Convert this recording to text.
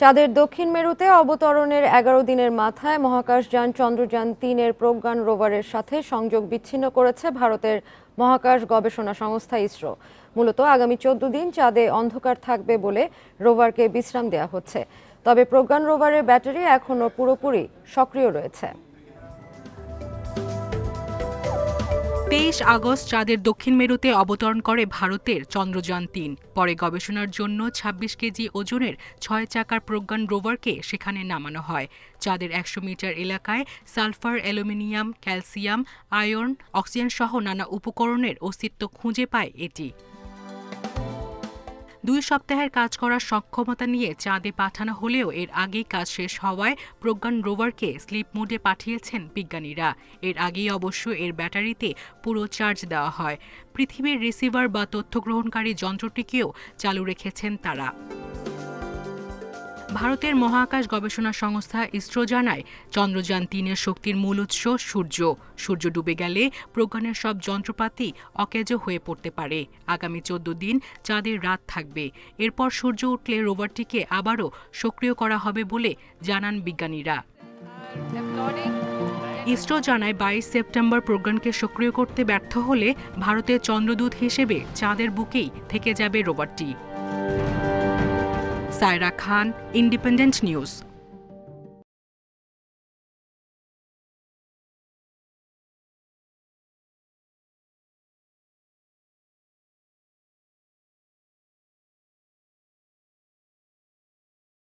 চাঁদের দক্ষিণ মেরুতে অবতরণের এগারো দিনের মাথায় মহাকাশযান চন্দ্রযান তিনের প্রজ্ঞান রোভারের সাথে সংযোগ বিচ্ছিন্ন করেছে ভারতের মহাকাশ গবেষণা সংস্থা ইসরো। মূলত আগামী চোদ্দ দিন চাঁদে অন্ধকার থাকবে বলে রোভারকে বিশ্রাম দেওয়া হচ্ছে। তবে প্রজ্ঞান রোভারের ব্যাটারি এখনও পুরোপুরি সক্রিয় রয়েছে। তেইশ আগস্ট চাঁদের দক্ষিণ মেরুতে অবতরণ করে ভারতের চন্দ্রযান তিন। পরে গবেষণার জন্য ২৬ কেজি ওজনের ছয় চাকার প্রজ্ঞান রোভারকে সেখানে নামানো হয়। চাঁদের একশো মিটার এলাকায় sulphur, aluminium, calcium iron oxygen সহ নানা উপকরণের অস্তিত্ব খুঁজে পায় এটি। দুই সপ্তাহের কাজ করার সক্ষমতা নিয়ে চাঁদে পাঠানো হলেও এর আগেই কাজ শেষ হওয়ায় প্রজ্ঞান রোভারকে স্লিপ মোডে পাঠিয়েছেন বিজ্ঞানীরা। এর আগেই অবশ্য এর ব্যাটারিতে পুরো চার্জ দেওয়া হয়। পৃথিবীর রিসিভার বা তথ্য গ্রহণকারী যন্ত্রটিকেও চালু রেখেছেন তারা। ভারতের মহাকাশ গবেষণা সংস্থা ইসরো জানায়, চন্দ্রযান তিনের শক্তির মূল উৎস সূর্য। সূর্য ডুবে গেলে প্রজ্ঞানের সব যন্ত্রপাতি অকেজো হয়ে পড়তে পারে। আগামী চোদ্দ দিন চাঁদের রাত থাকবে। এরপর সূর্য উঠলে রোভারটিকে আবারও সক্রিয় করা হবে বলে জানান বিজ্ঞানীরা। ইসরো জানায়, বাইশ সেপ্টেম্বর প্রজ্ঞানকে সক্রিয় করতে ব্যর্থ হলে ভারতের চন্দ্রদূত হিসেবে চাঁদের বুকেই থেকে যাবে রোভারটি। Saira Khan independent news